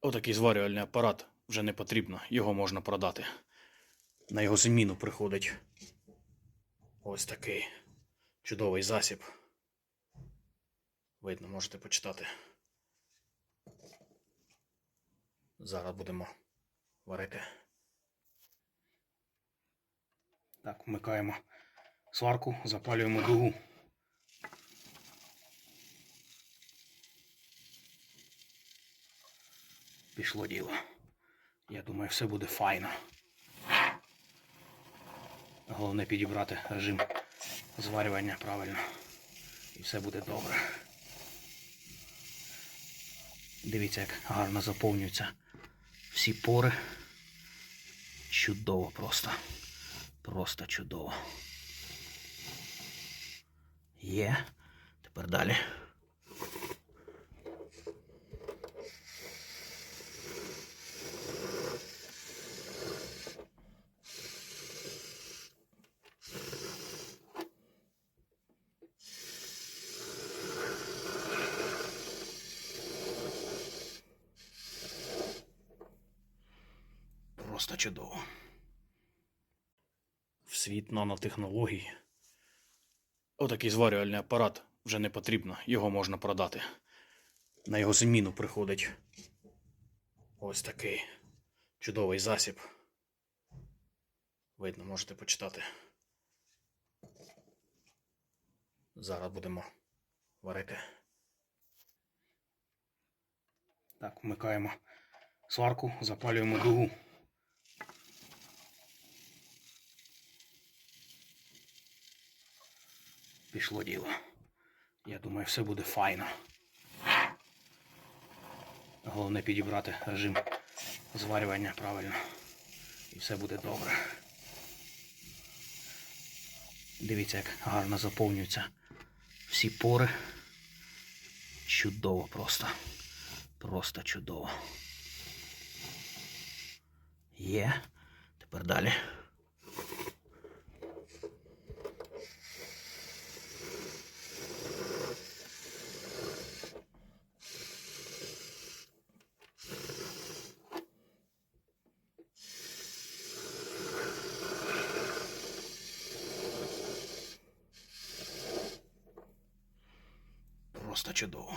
Отакий зварювальний апарат вже не потрібно, його можна продати. На його заміну приходить ось такий чудовий засіб. Видно, можете почитати. Зараз будемо варити. Так, вмикаємо сварку, запалюємо дугу. Пішло діло. Я думаю, все буде файно. Головне підібрати режим зварювання правильно. І все буде добре. Дивіться, як гарно заповнюються всі пори. Чудово просто. Просто чудово. Є. Тепер далі. Просто чудово. В світ нанотехнологій. Отакий зварювальний апарат вже не потрібно, його можна продати. На його заміну приходить ось такий чудовий засіб. Видно, можете почитати. Зараз будемо варити. Так, вмикаємо сварку, запалюємо дугу. Пішло діло. Я думаю, все буде файно. Головне підібрати режим зварювання правильно. І все буде добре. Дивіться, як гарно заповнюються всі пори. Чудово просто. Просто чудово. Є. Тепер далі. Просто чудово.